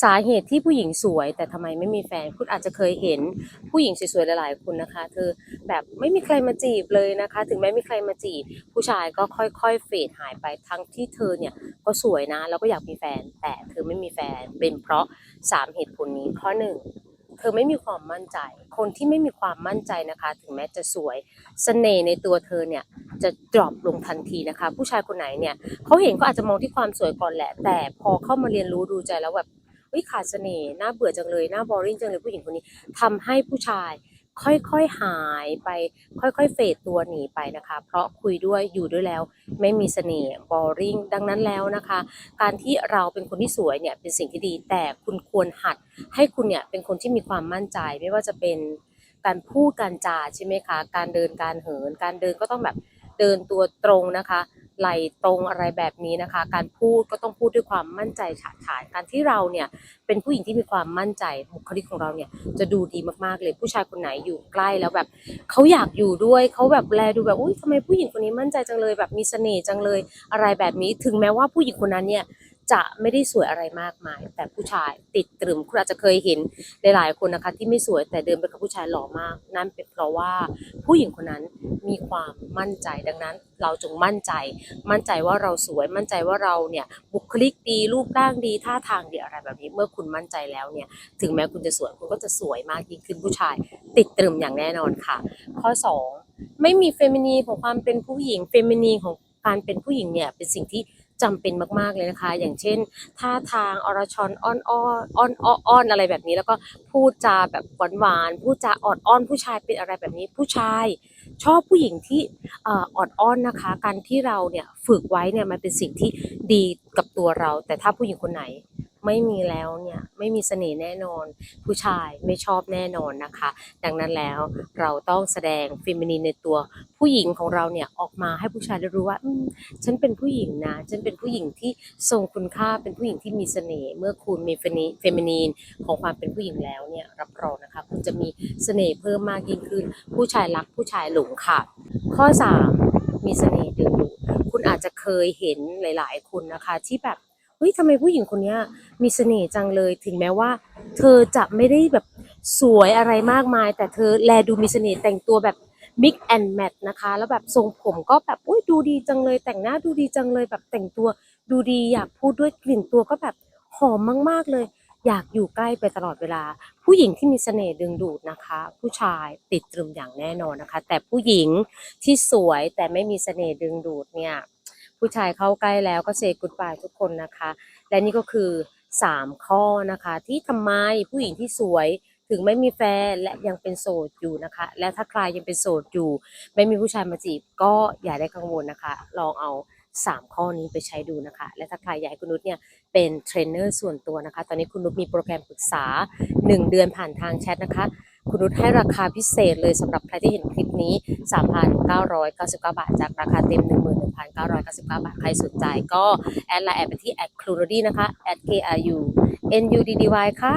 สาเหตุที่ผู้หญิงสวย แต่ทำไมไม่มีแฟน คุณอาจจะเคยเห็นผู้หญิงสวยๆหลายๆคนนะคะเธอแบบไม่มีใครมาจีบเลยนะคะ ถึงแม้มีใครมาจีบ ผู้ชายก็ค่อยๆเฟดหายไปทั้งที่เธอเนี่ยก็สวยนะ แล้วก็อยากมีแฟน แต่เธอไม่มีแฟนเป็นเพราะสามเหตุผลนี้ข้อหนึ่งเธอไม่มีความมั่นใจ คนที่ไม่มีความมั่นใจนะคะ ถึงแม้จะสวยเสน่ห์ในตัวเธอเนี่ยจะดรอปลงทันทีนะคะ ผู้ชายคนไหนเนี่ยเขาเห็นเขาอาจจะมองที่ความสวยก่อนแหละ แต่พอเข้ามาเรียนรู้ดูใจแล้วแบบ เฮ้ยขาดเสน่ห์น่าเบื่อจังเลยน่าบอริงจังเลยผู้หญิงคนนี้ทำให้ผู้ชายค่อยๆหายไป ค่อยๆเฟดตัวหนีไปนะคะ เพราะคุยด้วยอยู่ด้วยแล้ว ไม่มีเสน่ห์บอริงดังนั้นแล้วนะคะ การที่เราเป็นคนที่สวยเนี่ยเป็นสิ่งที่ดี แต่คุณควรหัด ให้คุณเนี่ยเป็นคนที่มีความมั่นใจไม่ว่าจะเป็นการพูดการจาใช่ไหมคะ การเดินการเหิน การเดินก็ต้องแบบเดินตัวตรงนะคะ ไหลตรงอะไรแบบนี้นะคะ การพูดก็ต้องพูดด้วยความมั่นใจฉาดฉายการที่เราเนี่ยเป็นผู้หญิงที่มีความมั่นใจบุคลิกของเราเนี่ยจะดูดีมากๆเลยผู้ชายคนไหนอยู่ใกล้แล้วแบบเขาอยากอยู่ด้วยเขาแบบแลดูแบบอุ้ยทำไมผู้หญิงคนนี้มั่นใจจังเลย แบบมีเสน่ห์จังเลยอะไรแบบนี้ ถึงแม้ว่าผู้หญิงคนนั้นเนี่ย จะไม่ได้สวยอะไรมากมาย แต่ผู้ชายติดตรึมคุณอาจจะเคยเห็นหลายๆคนนะคะ ที่ไม่สวยแต่เดินไปกับผู้ชายหล่อมาก นั่นเป็นเพราะว่าผู้หญิงคนนั้นมีความมั่นใจดังนั้น เราจงมั่นใจ มั่นใจว่าเราสวยมั่นใจว่าเราเนี่ยบุคลิกดีรูปร่างดีท่าทางดีอะไรแบบนี้ เมื่อคุณมั่นใจแล้วเนี่ยถึงแม้คุณจะสวยคุณก็จะสวยมากยิ่งขึ้นผู้ชาย ติดตรึมอย่างแน่นอนค่ะ ข้อ 2 ไม่มีเฟมินีของความเป็นผู้หญิงเฟมินีของการเป็นผู้หญิงเนี่ยเป็นสิ่งที่ จำเป็นมากๆเลยนะคะ อย่างเช่นท่าทางอรชอ้อนอ้อนอ้อนอ้อนอ้อนอะไรแบบนี้ แล้วก็พูดจาแบบหวานหวานๆพูดจาออดอ้อนผู้ชายเป็นอะไรแบบนี้ ผู้ชายชอบผู้หญิงที่ออดอ้อนนะคะ การที่เราเนี่ยฝึกไว้เนี่ยมันเป็นสิ่งที่ดีกับตัวเรา แต่ถ้าผู้หญิงคนไหน ไม่มีแล้วเนี่ยไม่มีเสน่ห์แน่นอน ผู้ชายไม่ชอบแน่นอนนะคะ ดังนั้นแล้วเราต้องแสดงฟิมินีนในตัวผู้หญิงของเราเนี่ยออกมาให้ผู้ชายได้รู้ว่าฉันเป็นผู้หญิงนะฉันเป็นผู้หญิงที่ทรงคุณค่าเป็นผู้หญิงที่มีเสน่ห์เมื่อคุณมีเฟมิเฟมินีนของความเป็นผู้หญิงแล้วเนี่ยรับรองนะคะ คุณจะมีเสน่ห์เพิ่มมากยิ่งขึ้น ผู้ชายรักผู้ชายหลงค่ะ ข้อ 3 มีเสน่ห์ดึงดูดคุณอาจจะเคยเห็นหลาย ๆ คนนะคะที่แบบ ฮ้ยทำไมผู้หญิงคนนี้มีเสน่ห์จังเลย ถึงแม้ว่า เธอจะไม่ได้แบบสวยอะไรมากมาย แต่เธอแลดูมีเสน่ห์แต่งตัวแบบ mix and match นะคะ แล้วแบบทรงผมก็แบบอุ้ยดูดีจังเลย แต่งหน้าดูดีจังเลยแบบแต่งตัวดูดีอยากพูดด้วยกลิ่นตัวก็แบบหอมมากๆเลย อยากอยู่ใกล้ไปตลอดเวลา ผู้หญิงที่มีเสน่ห์ดึงดูดนะคะ ผู้ชายติดตรึมอย่างแน่นอนนะคะ แต่ผู้หญิงที่สวยแต่ไม่มีเสน่ห์ดึงดูดเนี่ย ผู้ชายเข้าใกล้แล้วก็เซกุดบายทุกคนนะคะ และนี่ก็คือ 3 ข้อนะคะ ที่ทำไมผู้หญิงที่สวยถึงไม่มีแฟนและยังเป็นโสดอยู่นะคะ และถ้าใครยังเป็นโสดอยู่ ไม่มีผู้ชายมาจีบก็อย่าได้กังวลนะคะ ลองเอา 3 ข้อนี้ไปใช้ดูนะคะ และถ้าใครอยากให้คุณนุชเนี่ยเป็นเทรนเนอร์ส่วนตัวนะคะ ตอนนี้คุณนุชมีโปรแกรมปรึกษา 1 เดือนผ่านทางแชทนะคะ คุณนุชให้ราคาพิเศษเลยสำหรับใครที่เห็นคลิปนี้ 3,999 บาท จากราคาเต็ม 11,999 บาท ใครสนใจก็แอดไลน์แอดไปที่แอดคลูนดี้นะคะ at k r u n u d d y ค่ะ